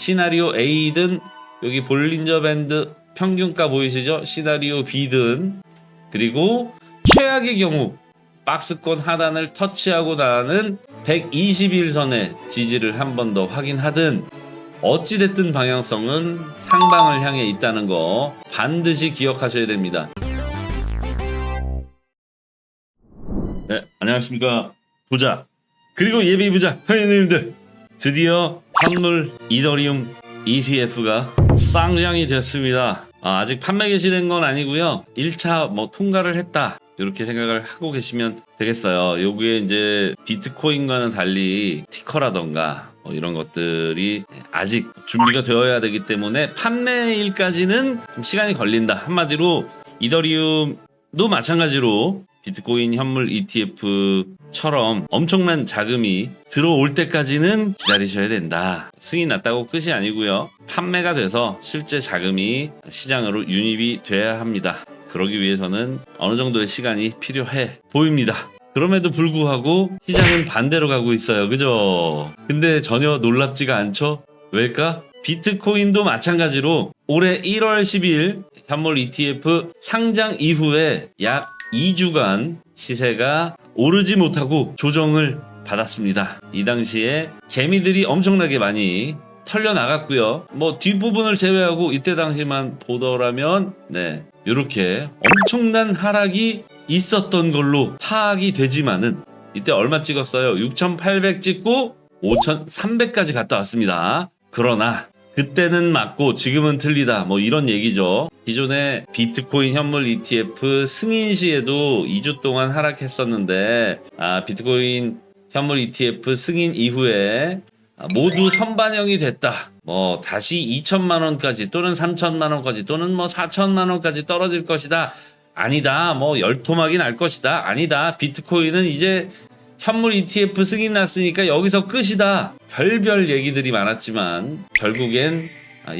시나리오 A든 여기 볼린저 밴드 평균가 보이시죠? 시나리오 B든 그리고 최악의 경우 박스권 하단을 터치하고 나는 121선의 지지를 한 번 더 확인하든 어찌됐든 방향성은 상방을 향해 있다는 거 반드시 기억하셔야 됩니다. 네, 안녕하십니까. 부자. 그리고 예비 부자 회원님들. 드디어 환물 이더리움 ETF가 쌍장이 되었습니다. 아, 아직 판매 개시된 건 아니고요. 1차 뭐 통과를 했다. 이렇게 생각을 하고 계시면 되겠어요. 여기에 이제 비트코인과는 달리 티커라던가 뭐 이런 것들이 아직 준비가 되어야 되기 때문에 판매일까지는 좀 시간이 걸린다. 한마디로 이더리움도 마찬가지로 비트코인 현물 ETF처럼 엄청난 자금이 들어올 때까지는 기다리셔야 된다. 승인 났다고 끝이 아니고요. 판매가 돼서 실제 자금이 시장으로 유입이 돼야 합니다. 그러기 위해서는 어느 정도의 시간이 필요해 보입니다. 그럼에도 불구하고 시장은 반대로 가고 있어요. 그죠? 근데 전혀 놀랍지가 않죠? 왜일까? 비트코인도 마찬가지로 올해 1월 10일 현물 ETF 상장 이후에 약 2주간 시세가 오르지 못하고 조정을 받았습니다. 이 당시에 개미들이 엄청나게 많이 털려 나갔고요. 뭐 뒷부분을 제외하고 이때 당시만 보더라면 네. 이렇게 엄청난 하락이 있었던 걸로 파악이 되지만은 이때 얼마 찍었어요? 6,800 찍고 5,300까지 갔다 왔습니다. 그러나 그때는 맞고 지금은 틀리다. 뭐 이런 얘기죠. 기존에 비트코인 현물 ETF 승인 시에도 2주 동안 하락했었는데 아, 비트코인 현물 ETF 승인 이후에 아, 모두 선반영이 됐다. 뭐 다시 2천만 원까지 또는 3천만 원까지 또는 뭐 4천만 원까지 떨어질 것이다. 아니다. 뭐 열토막이 날 것이다. 아니다. 비트코인은 이제 현물 ETF 승인 났으니까 여기서 끝이다. 별별 얘기들이 많았지만 결국엔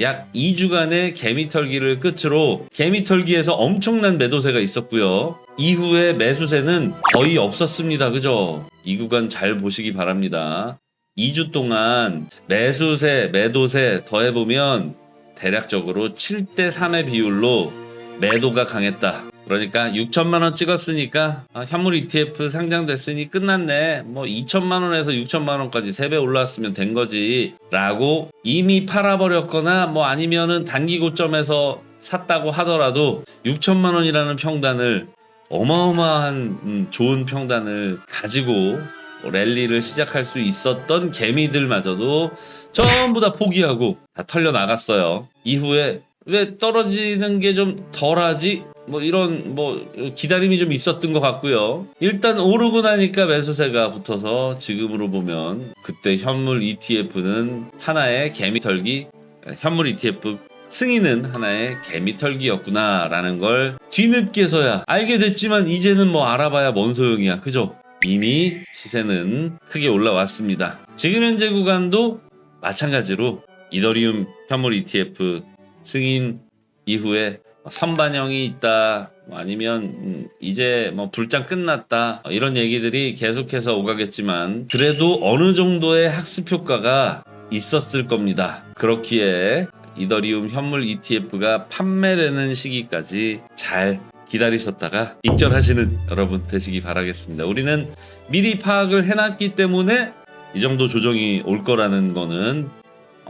약 2주간의 개미털기를 끝으로 개미털기에서 엄청난 매도세가 있었고요. 이후에 매수세는 거의 없었습니다. 그죠? 이 구간 잘 보시기 바랍니다. 2주 동안 매수세, 매도세 더해보면 대략적으로 7대 3의 비율로 매도가 강했다. 그러니까 6천만 원 찍었으니까 아, 현물 ETF 상장됐으니 끝났네. 뭐 2천만 원에서 6천만 원까지 3배 올랐으면 된 거지 라고 이미 팔아버렸거나 뭐 아니면은 단기 고점에서 샀다고 하더라도 6천만 원이라는 평단을 어마어마한 음, 좋은 평단을 가지고 랠리를 시작할 수 있었던 개미들마저도 전부 다 포기하고 다 털려 나갔어요. 이후에 왜 떨어지는 게 좀 덜하지? 뭐 이런 뭐 기다림이 좀 있었던 것 같고요. 일단 오르고 나니까 매수세가 붙어서 지금으로 보면 그때 현물 ETF는 하나의 개미털기 현물 ETF 승인은 하나의 개미털기였구나라는 걸 뒤늦게서야 알게 됐지만 이제는 뭐 알아봐야 뭔 소용이야 그죠? 이미 시세는 크게 올라왔습니다. 지금 현재 구간도 마찬가지로 이더리움 현물 ETF 승인 이후에 선반영이 있다 뭐 아니면 음, 이제 뭐 불장 끝났다 이런 얘기들이 계속해서 오가겠지만 그래도 어느 정도의 학습 효과가 있었을 겁니다. 그렇기에 이더리움 현물 ETF가 판매되는 시기까지 잘 기다리셨다가 익절하시는 여러분 되시기 바라겠습니다. 우리는 미리 파악을 해놨기 때문에 이 정도 조정이 올 거라는 거는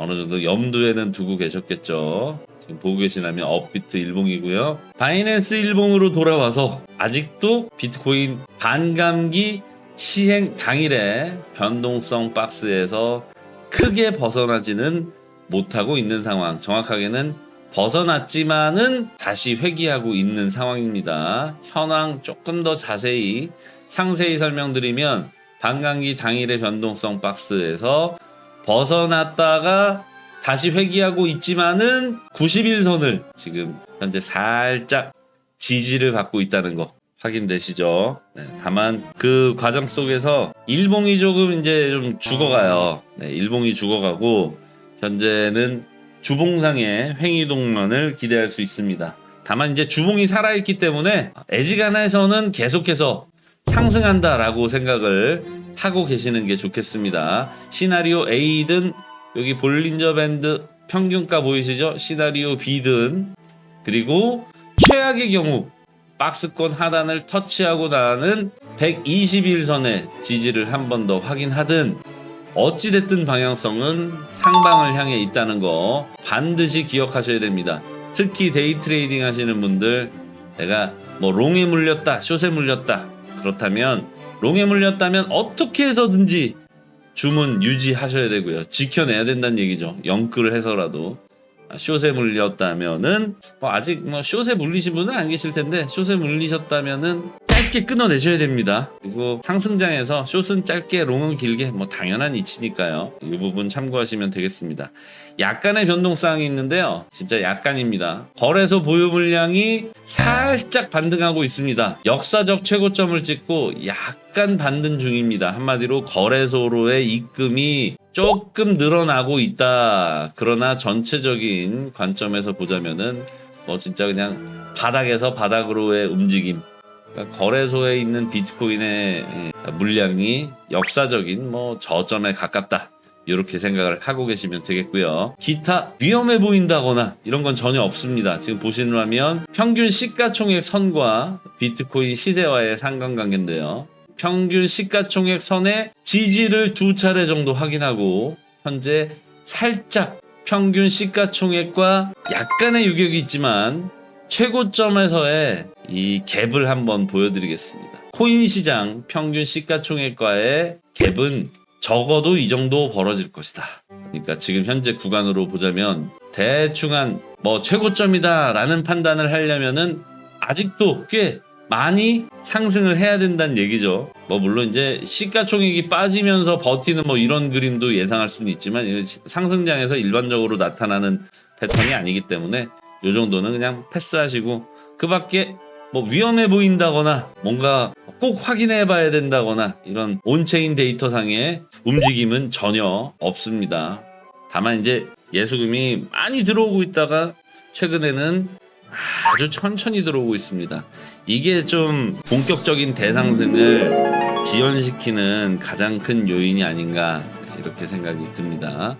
어느 정도 염두에는 두고 계셨겠죠. 지금 보고 계시다면 업비트 일봉이고요. 바이낸스 일봉으로 돌아와서 아직도 비트코인 반감기 시행 당일에 변동성 박스에서 크게 벗어나지는 못하고 있는 상황. 정확하게는 벗어났지만은 다시 회귀하고 있는 상황입니다. 현황 조금 더 자세히 상세히 설명드리면 반감기 당일의 변동성 박스에서 벗어났다가 다시 회귀하고 있지만은 91선을 지금 현재 살짝 지지를 받고 있다는 거 확인되시죠? 네, 다만 그 과정 속에서 일봉이 조금 이제 좀 죽어가요. 네, 일봉이 죽어가고 현재는 주봉상의 횡이동면을 기대할 수 있습니다. 다만 이제 주봉이 살아있기 때문에 애지간해서는 계속해서 상승한다라고 생각을 하고 계시는 게 좋겠습니다. 시나리오 A든 여기 볼린저 밴드 평균가 보이시죠? 시나리오 B든 그리고 최악의 경우 박스권 하단을 터치하고 나는 121선의 지지를 한 번 더 확인하든 어찌됐든 방향성은 상방을 향해 있다는 거 반드시 기억하셔야 됩니다. 특히 데이 트레이딩 하시는 분들 내가 뭐 롱에 물렸다, 숏에 물렸다. 그렇다면 롱에 물렸다면 어떻게 해서든지 주문 유지하셔야 되고요. 지켜내야 된다는 얘기죠. 영끌을 해서라도. 아, 숏에 물렸다면은 뭐 아직 뭐 숏에 물리신 분은 안 계실 텐데 숏에 물리셨다면은 짧게 끊어내셔야 됩니다. 그리고 상승장에서 숏은 짧게 롱은 길게 뭐 당연한 이치니까요. 이 부분 참고하시면 되겠습니다. 약간의 변동사항이 있는데요. 진짜 약간입니다. 거래소 보유 물량이 살짝 반등하고 있습니다. 역사적 최고점을 찍고 약간 반등 중입니다. 한마디로 거래소로의 입금이 조금 늘어나고 있다. 그러나 전체적인 관점에서 보자면은 뭐 진짜 그냥 바닥에서 바닥으로의 움직임. 그러니까 거래소에 있는 비트코인의 예, 물량이 역사적인 뭐 저점에 가깝다. 이렇게 생각을 하고 계시면 되겠고요. 기타 위험해 보인다거나 이런 건 전혀 없습니다. 지금 보시면 평균 시가총액 선과 비트코인 시세와의 상관관계인데요. 평균 시가총액 선의 지지를 두 차례 정도 확인하고 현재 살짝 평균 시가총액과 약간의 유격이 있지만 최고점에서의 이 갭을 한번 보여드리겠습니다. 코인 시장 평균 시가총액과의 갭은 적어도 이 정도 벌어질 것이다. 그러니까 지금 현재 구간으로 보자면 대충 한 뭐 최고점이다라는 판단을 하려면은 아직도 꽤 많이 상승을 해야 된다는 얘기죠. 뭐 물론 이제 시가총액이 빠지면서 버티는 뭐 이런 그림도 예상할 수는 있지만 상승장에서 일반적으로 나타나는 패턴이 아니기 때문에 요 정도는 그냥 패스하시고 그 밖에 뭐 위험해 보인다거나 뭔가 꼭 확인해 봐야 된다거나 이런 온체인 데이터 상의 움직임은 전혀 없습니다. 다만 이제 예수금이 많이 들어오고 있다가 최근에는 아주 천천히 들어오고 있습니다. 이게 좀 본격적인 대상승을 지연시키는 가장 큰 요인이 아닌가 이렇게 생각이 듭니다.